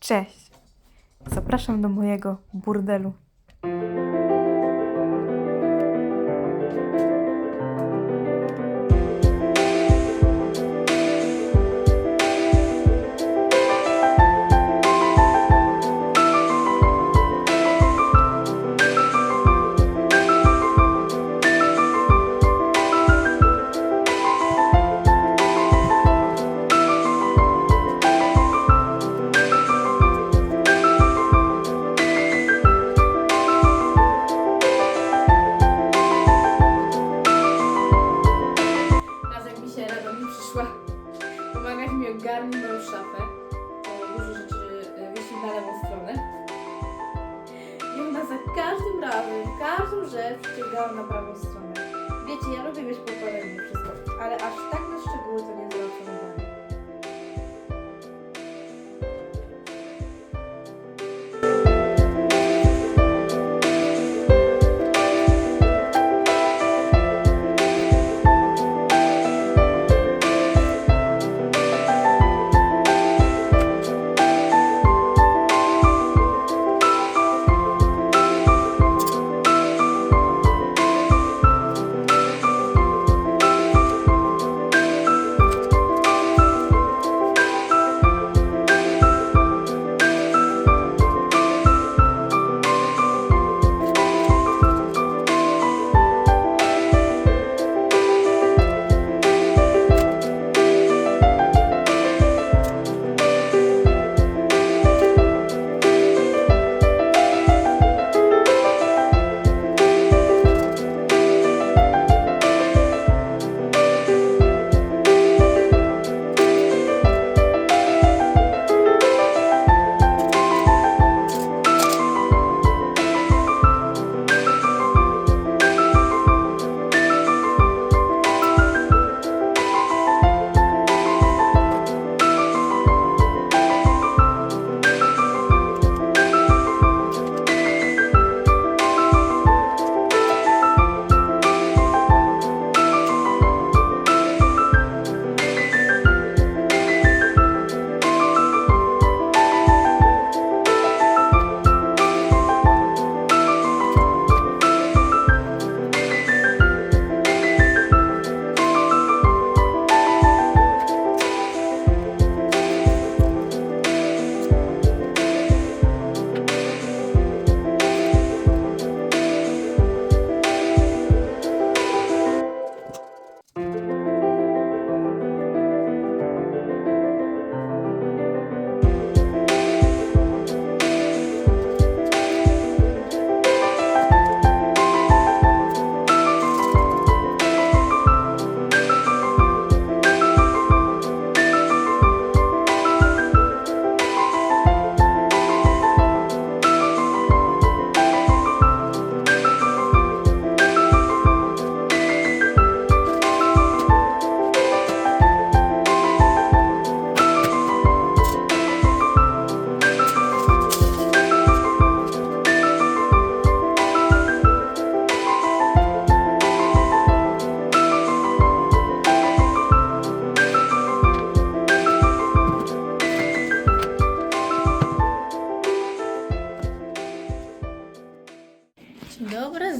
Cześć! Zapraszam do mojego burdelu. Każdym razem, każdą rzecz przyciągała na prawą stronę. Wiecie, ja lubię mieć pokładanie wszystko, ale aż tak na szczegóły to nie załatwiam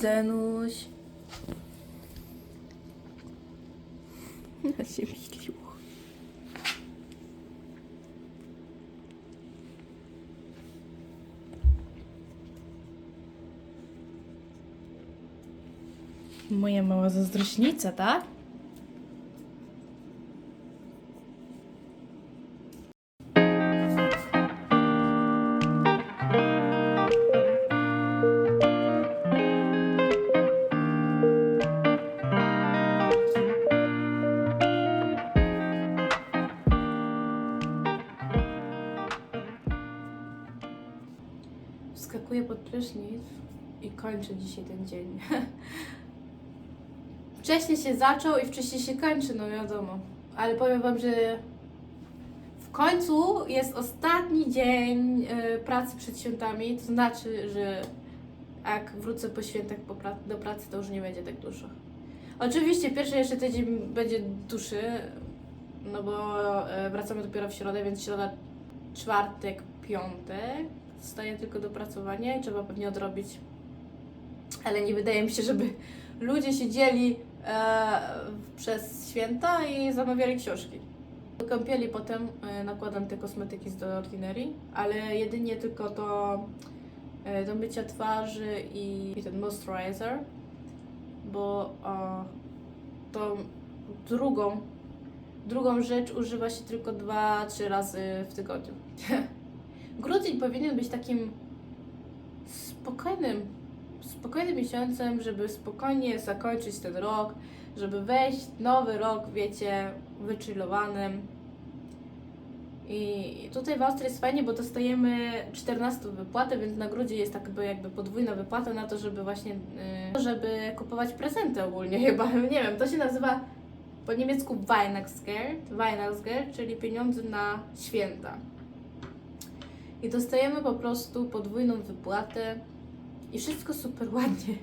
Zenuś. Na się miliło. Moja mała zazdrośnica, tak? Wskakuję pod prysznic i kończę dzisiaj ten dzień. Wcześniej się zaczął i wcześniej się kończy, no wiadomo. Ale powiem Wam, że w końcu jest ostatni dzień e, pracy przed świętami. To znaczy, że jak wrócę po świętach do pracy, to już nie będzie tak dużo. Oczywiście pierwszy jeszcze tydzień będzie dłuższy, no bo e, wracamy dopiero w środę, więc środa czwartek, piątek. Zostaje tylko dopracowanie i trzeba pewnie odrobić. Ale nie wydaje mi się, żeby ludzie siedzieli e, przez święta i zamawiali książki. Do kąpieli potem e, nakładam te kosmetyki z The Ordinary, ale jedynie tylko do, e, do mycia twarzy i, i ten moisturizer, bo o, tą drugą, drugą rzecz używa się tylko 2-3 razy w tygodniu. Grudzień powinien być takim spokojnym, spokojnym miesiącem, żeby spokojnie zakończyć ten rok, żeby wejść nowy rok, wiecie, wychillowanym. I tutaj w Austrii jest fajnie, bo dostajemy 14 wypłatę, więc na grudzień jest tak jakby, jakby podwójna wypłata na to, żeby właśnie, yy, żeby kupować prezenty ogólnie chyba, nie wiem, to się nazywa po niemiecku Weihnachtsgeld, Weihnachtsgeld, czyli pieniądze na święta. I dostajemy po prostu podwójną wypłatę i wszystko super ładnie.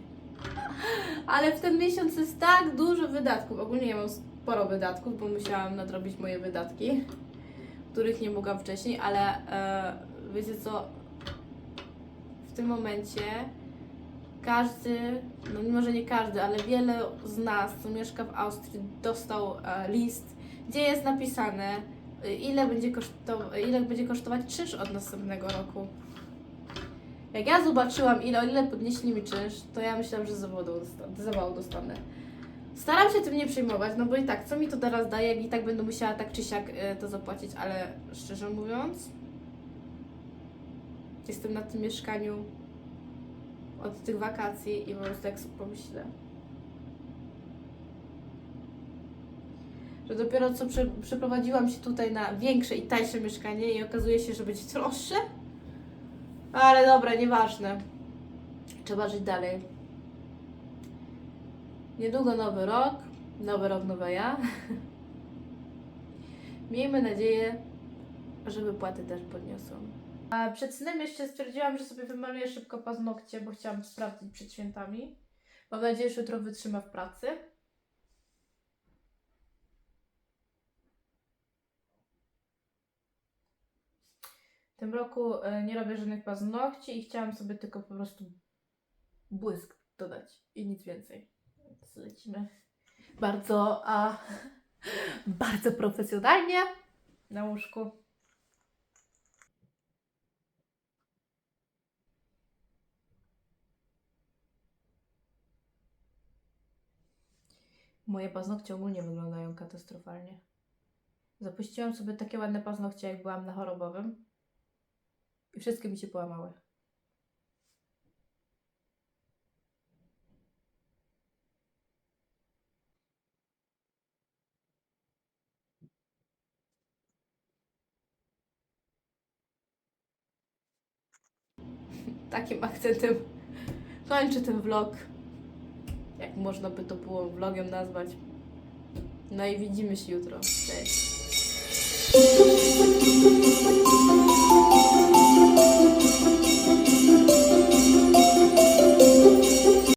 Ale w ten miesiąc jest tak dużo wydatków. Ogólnie ja mam sporo wydatków, bo musiałam nadrobić moje wydatki, których nie mogłam wcześniej, ale e, wiecie co? W tym momencie każdy, no może nie każdy, ale wiele z nas, co mieszka w Austrii, dostał e, list, gdzie jest napisane, ile będzie, kosztow- ile będzie kosztować czynsz od następnego roku. Jak ja zobaczyłam, ile, ile podnieśli mi czynsz, to ja myślałam, że zawału dostanę. dostanę. Staram się tym nie przejmować, no bo i tak, co mi to teraz daje, jak i tak będę musiała tak czy siak e, to zapłacić, ale szczerze mówiąc, jestem na tym mieszkaniu od tych wakacji i po prostu jak sobie pomyślę, że dopiero co prze, przeprowadziłam się tutaj na większe i tańsze mieszkanie i okazuje się, że będzie droższe. Ale dobra, nieważne. Trzeba żyć dalej. Niedługo nowy rok. Nowy rok, nowe ja. Miejmy nadzieję, że wypłaty też podniosą. A przed snem jeszcze stwierdziłam, że sobie wymaluję szybko paznokcie, bo chciałam sprawdzić przed świętami. Mam nadzieję, że jutro wytrzyma w pracy. Tym roku e, nie robię żadnych paznokci i chciałam sobie tylko po prostu błysk dodać i nic więcej. Więc lecimy bardzo, a bardzo profesjonalnie na łóżku. Moje paznokcie ogólnie wyglądają katastrofalnie. Zapuściłam sobie takie ładne paznokcie, jak byłam na chorobowym. I wszystkie mi się połamały. Takim akcentem kończę ten vlog. Jak można by to było vlogiem nazwać. No i widzimy się jutro. Cześć.